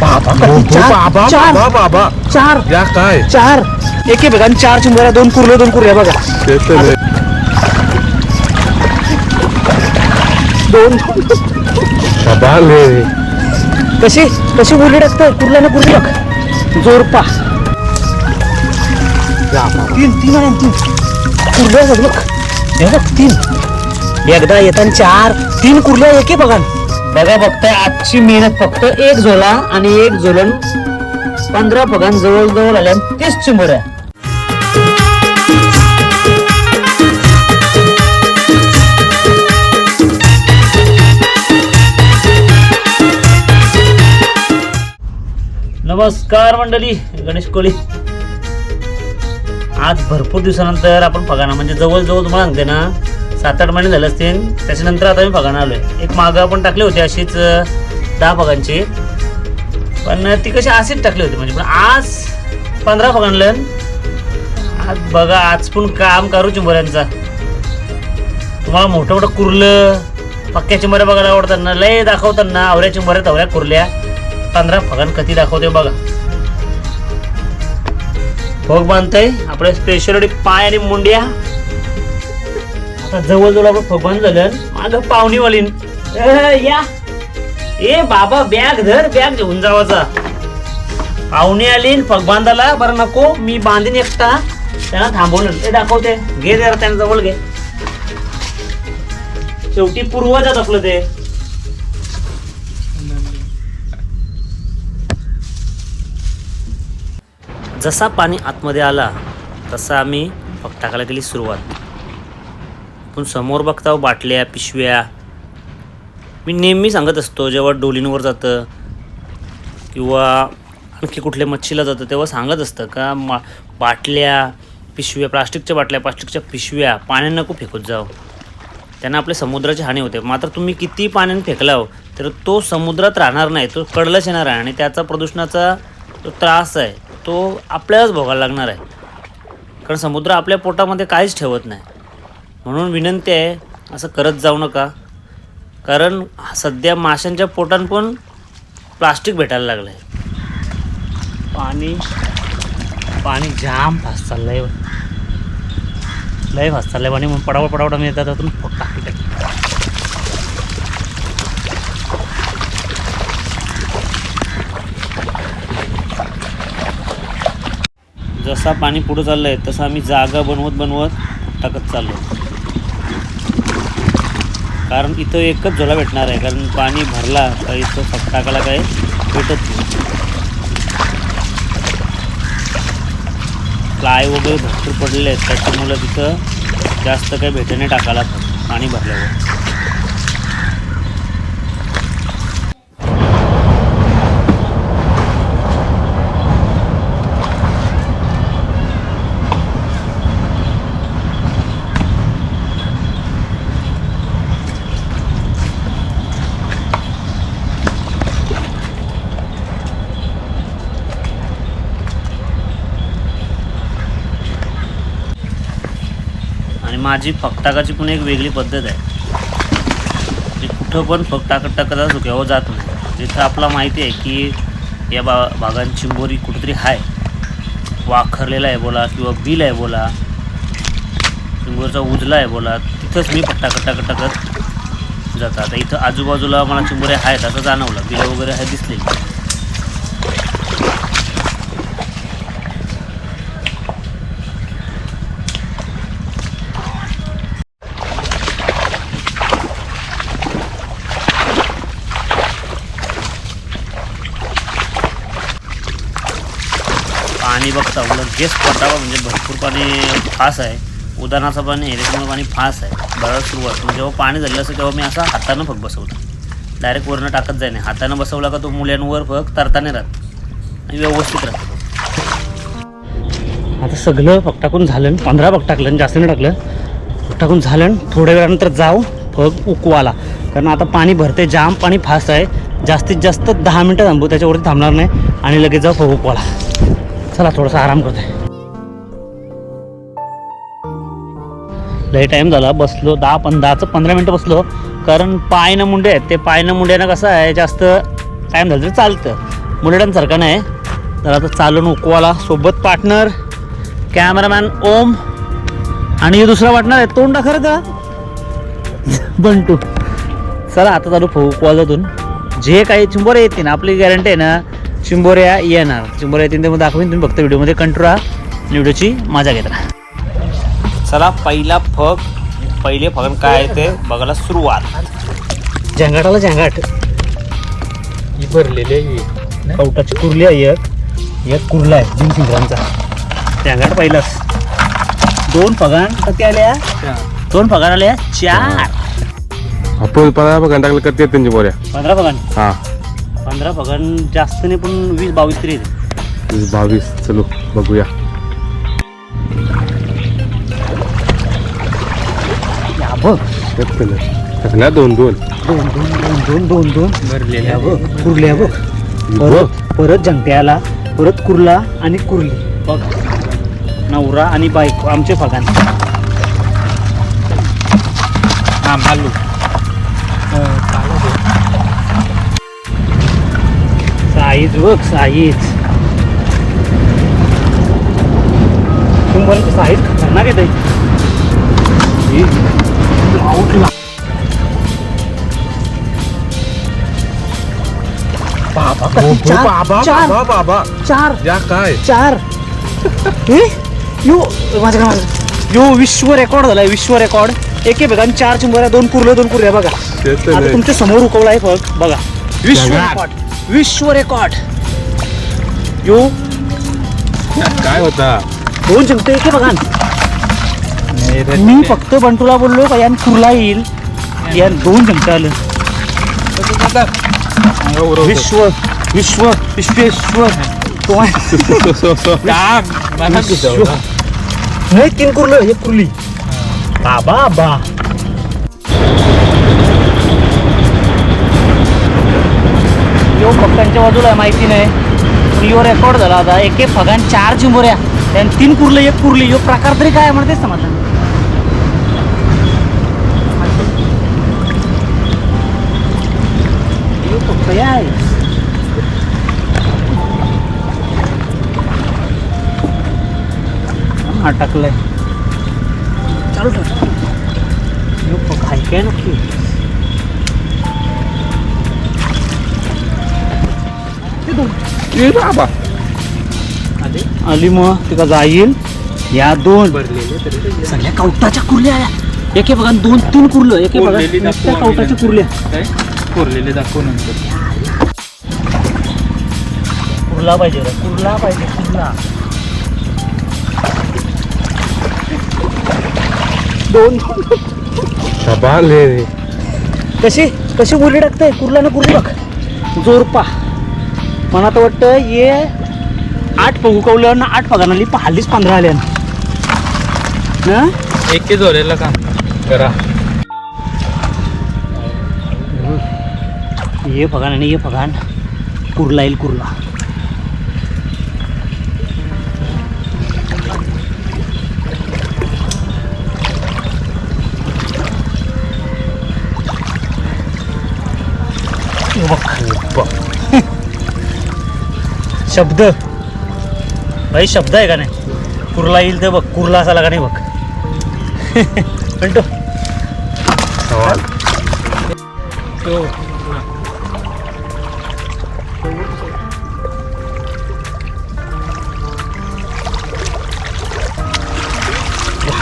बाबा. चार, बाबा चार. बाबा बाबा. चार या काय? चार. एक आणि चार चिंबोऱ्या दोन कुर्ले दोन कुर्ल्या बघा. ते तर लय. दोन. बाबा लय. कशी कशी कुर्ली टाकतं कुर्ल्याने कुर्ली बघ जोरपा तीन तीन आहे तीन. कुर्ल्या बघ बघ. हे बघ तीन. एकदा येताना चार तीन कुर्ल्या एके बघा. बघा बघताय आजची मेहनत फक्त एक झोला आणि एक झोलन पंधरा पगान जवळजवळ आल्या. तीस चिंबोऱ्या नमस्कार मंडळी गणेश कोळी. आज भरपूर दिवसानंतर आपण पगाना म्हणजे जवळजवळ तुम्हाला सांगते ना सात आठ महिने झाले असतील त्याच्यानंतर आता मी फगाना आहे एक मागं आपण टाकले होते अशीच दहा फगांची पण ती कशी अशीच टाकली होती म्हणजे पण आज पंधरा फगांलं आज बघा आज पण काम करू चिंबोऱ्यांचा. तुम्हाला मोठं मोठं कुर्लं पक्क्या चिंबऱ्या बघायला आवडतात ना लय दाखवताना आवऱ्या चिंबऱ्या तवऱ्या कुरल्या. पंधरा फगान कधी दाखवते बघा. भोग बांधताय आपल्या स्पेशल पाय आणि मुंड्या. आता जवळ जवळ आपण फग बांध झालं. माझं पाहुणीवालीन ए, या. ए बाबा बॅग धर बॅग घेऊन जावाचा पाहुणे आली न फग बांधाला बरं नको मी बांधीन एकटा. त्यांना थांबवलं. ते दाखवते. घे जरा त्यांना जवळ घे. शेवटी पूर्वजात आपलं ते. जसा पाणी आतमध्ये आला तसा आम्ही फक टाकायला केली सुरुवात. पण समोर बघता बाटल्या पिशव्या. मी नेहमी सांगत असतो जेव्हा डोलींवर जातं किंवा आणखी कुठल्या मच्छीला जातं तेव्हा सांगत असतं का मा बाटल्या पिशव्या प्लास्टिकच्या बाटल्या प्लास्टिकच्या पिशव्या पाण्यानं नको फेकत जावं त्यांना आपल्या समुद्राची हानी होते. मात्र तुम्ही किती पाण्याने फेकलाव तर तो समुद्रात राहणार नाही तो कडलाच येणार आहे आणि त्याचा प्रदूषणाचा जो त्रास आहे तो आपल्यालाच भोगायला लागणार आहे. कारण समुद्र आपल्या पोटामध्ये काहीच ठेवत नाही. म्हणून विनंती आहे असं करत जाऊ नका. कारण सध्या माशांच्या पोटान पण प्लास्टिक भेटायला लागलं आहे पाणी पाणी जाम फास्ट चाललं आहे लय फास्ट चाललं आहे पाणी मग पडावड पडावड मी येतात त्यातून फक्त टाकी टाकी जसा पाणी पुढं चाललं आहे तसं आम्ही जागा बनवत बनवत टाकत चाललो कारण इथं एकच झोला भेटणार आहे कारण पाणी भरला तर इथं फक्त टाकायला काही भेटत नाही. प्लाय वगैरे भरपूर पडले आहेत त्याच्यामुळं तिथं जास्त काही भेटणे टाकायला पाणी भरल्यावर. माझी फकटाकाची पण एक वेगळी पद्धत आहे. मी कुठं पण फक टाकत टाकत असो जात नाही. जिथं आपला माहिती आहे की या बा भागांची चिंबोरी कुठेतरी आहे वाखरलेला आहे बोला किंवा बिल आहे बोला चिंबोरचा उजला आहे बोला तिथंच मी फक टाकत टाकत आता इथं आजूबाजूला मला चिंबोरे आहेत असं जाणवलं. बिलं वगैरे आहे दिसलेली. पाणी बघता लगेच पटावं म्हणजे भरपूर पाणी फास आहे. उदाहरणाचं पाणी हेरेसमुळे पाणी फास आहे. भरायला सुरुवात म्हणजे जेव्हा पाणी झालं असं तेव्हा मी असा हातानं फक बसवला डायरेक्ट वरनं टाकत जाय नाही. हातानं बसवला का तो मुल्यांवर फक तरताने राहत. आणि व्यवस्थित राहतो. आता सगळं फक टाकून झालं पंधरा फक टाकलं जास्त नाही टाकलं. फक टाकून झालं थोड्या वेळानंतर जाऊ फक उकवाला. कारण आता पाणी भरते जाम पाणी फास्ट आहे. जास्तीत जास्त दहा मिनटं थांबू त्याच्यावरती थांबणार नाही. आणि लगेच जाऊ फक उकवाला. चला थोडासा आराम करतोय. लय टाईम झाला बसलो दहा पण दहाचं पंधरा मिनटं बसलो. कारण पाय न मुंडे आहेत ते पाय न मुंड्यानं कसं आहे जास्त टाईम झालं तरी चालतं. बुलेटांसारखा नाही. तर आता चालून उकवाला सोबत पार्टनर कॅमेरामॅन ओम आणि हे दुसरा पार्टनर आहे तोंड खरं का? बंटू. चला आता चालू उकवालातून. जे काही चिंबोऱ्या येतील आपली गॅरंटी आहे ना चिंबोऱ्या येणार. चिंबोऱ्या येतील ते मग दाखवीन. तुम्ही फक्त व्हिडिओमध्ये कंट्रोल राहा आणि व्हिडिओची मजा घेत राहा. चला पहिला फग पहिले फगन काय आहे ते बघायला सुरुवात. झंगाटाला झंगाट. ही भरलेली आहे कवटाची कुर्ली आहे एक. एक कुर्ला आहे जिम सिंगरांचा झंगाट पहिलाच. दोन फगान किती आल्या? दोन फगान आल्या? चार. आपण पंधरा बघा टाकलं करते त्यांची बोऱ्या पंधरा फगान हा. पंधरा फगान जास्त नाही पण वीस बावीस तरी येते. वीस बावीस चलो बघूया. या बघ. टाकल्या दोन दोन. दोन दोन दोन दोन दोन दोन. भरलेल्या बघ कुर्ल्या बघ. परत परत जंगट्याला परत कुर्ला आणि कुर्ली. बघ. नवरा आणि बायको आमचे फगान हा मालू साईज बघ साईज तुम्हाला साईज खतरनाक येते बाबा कधी चार बाबा चार बाबा बाबा चार या काय चार हे? यो माझ्या माझ्या यो विश्व रेकॉर्ड झालाय विश्व रेकॉर्ड एके बघा आणि चार चिंबऱ्या दोन कुर्ले दोन कुर्ल्या बघा. तेच आता तुमच्यासमोर उकवला आहे बघा. विश्व जगात. रेकॉर्ड विश्व रेकॉर्ड. यो. काय होता? दोन चिमटे एके बघा मी फक्त बंटूला बोललो का यान कुर्ला येईल. या दोन चिमटे आलं. विश्व विश्व विश्वेश्वर. तो आहे विश्व. नाही तीन कुर्लं. एक कुर्ली बाबा बा. यो बाजूला आहे, माहिती नाही. यो रेकॉर्ड झाला आता. एक एक फगान चार चिंबोऱ्या त्यानं तीन कुरले एक कुर्ली. यो प्रकार तरी काय म्हणते मला तेच समजलं यो पक्का आहे. चालू ठेव. काय काय नक्की बाबा. आली? आली मग तिका जाईल. या दोन. सगळ्या कवटाच्या कुर्ल्या आल्या एके बघा दोन तीन कुर्लं. एके बघा कोरलेली नुसत्या कवटाच्या कुर्ल्या. काय? कोरलेले दाखव नंतर. कुर्ला पाहिजे रे, कुर्ला पाहिजे कुर्ला. दोन. कशी? कशी बोली टाकते? कुर्ला ना कुर्ली बघ. जोरपा. मला तर वाटतं ये आठ पगुकवल्यावर ना आठ पगार आली हल्लीच पंधरा आल्या ना? एके जोरेला काम. करा. ये फगान आणि ये फगान कुर्ला येईल कुर्ला. बघ. शब्द. भाई शब्द आहे का नाही? कुर्ला येईल तर बघ कुर्ला असा का नाही बघ. म्हणतो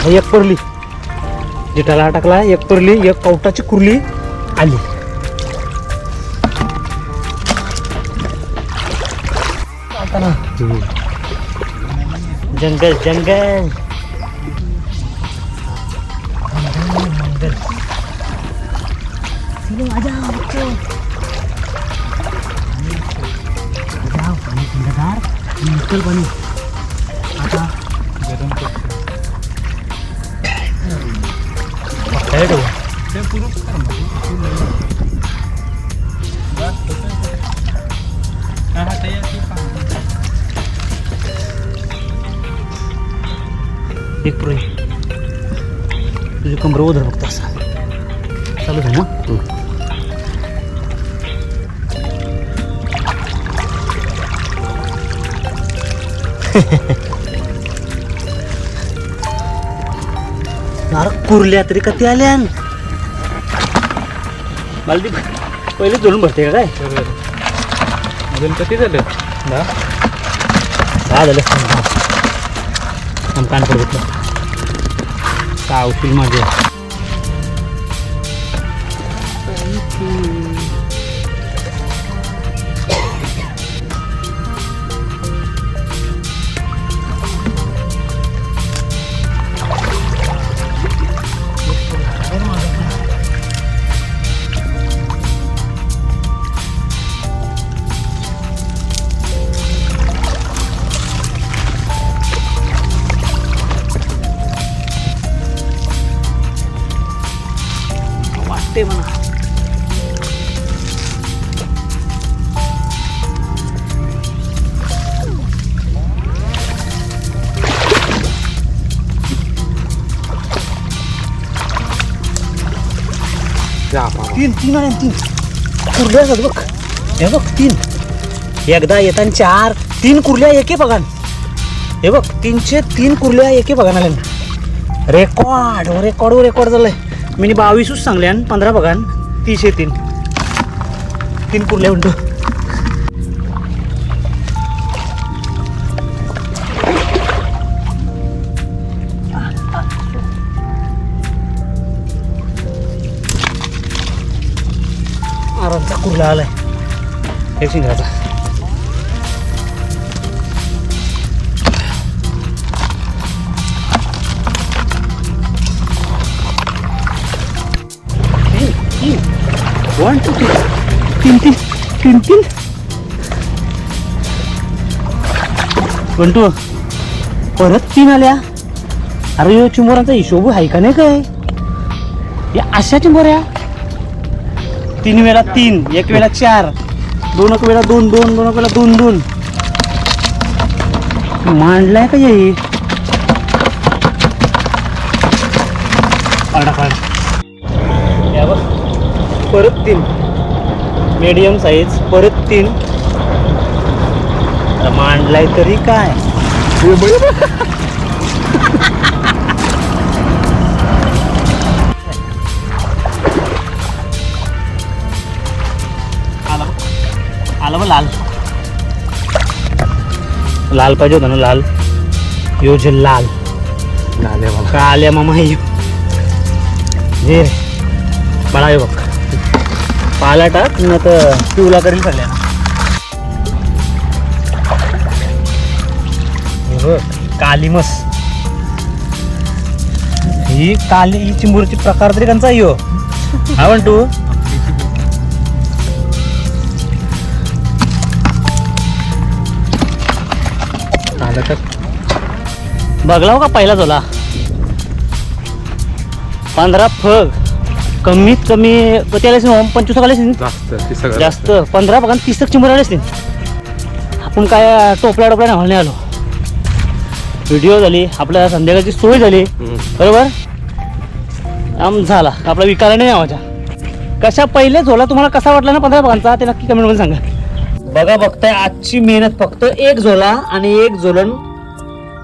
एक परली जिठाला टाकला एक परली एक कवटाची कुर्ली आली. आता ना जंगल जंगल जंगल चलो आ जाओ बच्चों आ जाओ पाणी थंडगार निकल पाणी आता काय ठेवू एक पुढे तुझी कमर उधर फक्त असा. चालू आहे ना? अरे तरी कधी आल्या? मला ती पहिले जोडून भरते काय? काय किती झालं? दहा काय झालं? कान बघितलं काय होतील माझे तीन तीन आहे तीन कुर्ल्या आहेत बघ. हे बघ तीन एकदा येताना चार तीन कुर्ल्या एके बघान. हे बघ तीनशे तीन कुर्ल्या एके बघान आल्या रेकॉर्ड रेकॉर्ड रेकॉर्ड झालंय. मी बावीसच सांगल्यान पंधरा बघान. तीनशे तीन. तीन कुर्ल्या म्हणतो. आरामचा आलाय एक शिंगाचा वन टू तीन तीन तीन तीन म्हणतो परत तीन आल्या. अरे यो चिंबोरांचा हिशोब आहे का नाही काय? या अशा चिंबोऱ्या. तीन वेळा तीन एक वेळा चार दोन एक वेळा दोन दोन दोन एक वेळा दोन दोन. मांडलाय का येई बघ. परत तीन. मीडियम साईज परत तीन. मांडलाय तरी काय? बघ लाल. लाल पाहिजे होता ना लाल? यो जे लाल. झाले मला. का आल्या मामा हे जे बळा बघ. पाला टाक न तर पिवला करेल हे बघ कालिमस ही काली ही चिंबूरची प्रकार तरी त्यांचा यो हा म्हणतो तर बघला हो का पहिला झोला पंधरा फग. कमीत कमी किती आले असतील, पंचवीस आले असतील? जास्त पंधरा बघा तीस तक चिंबर आले असतील. आपण काय टोपल्या टोपल्या नाही आलो. व्हिडिओ झाली आपल्या संध्याकाळची सोय झाली. बरोबर? आम झाला. आपला विकार नाही नावाच्या कशा पहिले झोला तुम्हाला कसा वाटला ना पंधरा भागांचा ते नक्की कमेंटमध्ये सांगा. बघा बघताय आजची मेहनत फक्त एक झोला आणि एक झोलन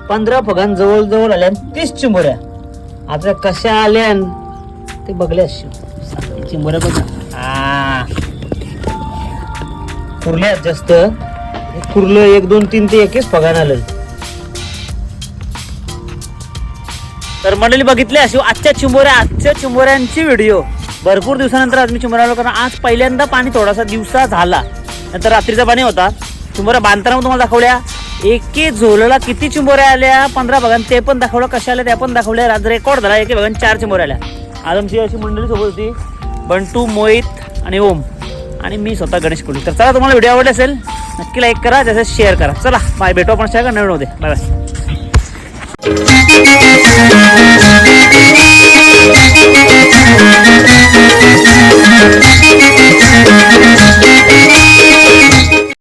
पंधरा पगान जवळजवळ आल्या तीस चिंबोऱ्या. आता कशा आल्या ते बघले असतील चिंबोऱ्या बघा. आ. जास्त. कुरलं एक दोन तीन ते एकच पगार आलं. तर मंडळी बघितले अशी आजच्या चिंबोऱ्या आजच्या चिंबोऱ्यांची व्हिडिओ. भरपूर दिवसानंतर आज मी चिंबोऱ्या आलो कारण आज पहिल्यांदा पाणी थोडासा दिवसा झाला. नंतर रात्रीचा पाणी होता. चुंबोऱ्या बांधताना तुम्हाला दाखवल्या. एके झोलला किती चिंबोऱ्या आल्या? पंधरा भागान ते पण दाखवलं. कशा आल्या? त्या पण दाखवल्या. राज रेकॉर्ड झाला. एके बघा. चार चिंबोऱ्या आल्या. आज आमची अशी मंडळी सोबत होती. बंटू मोहित आणि ओम. आणि मी स्वतः गणेश कुली तर चला तुम्हाला व्हिडिओ आवडला असेल नक्की लाईक करा. तसेच शेअर करा. चला बाय भेटू आपण शेअर नवीन होते बाय बाय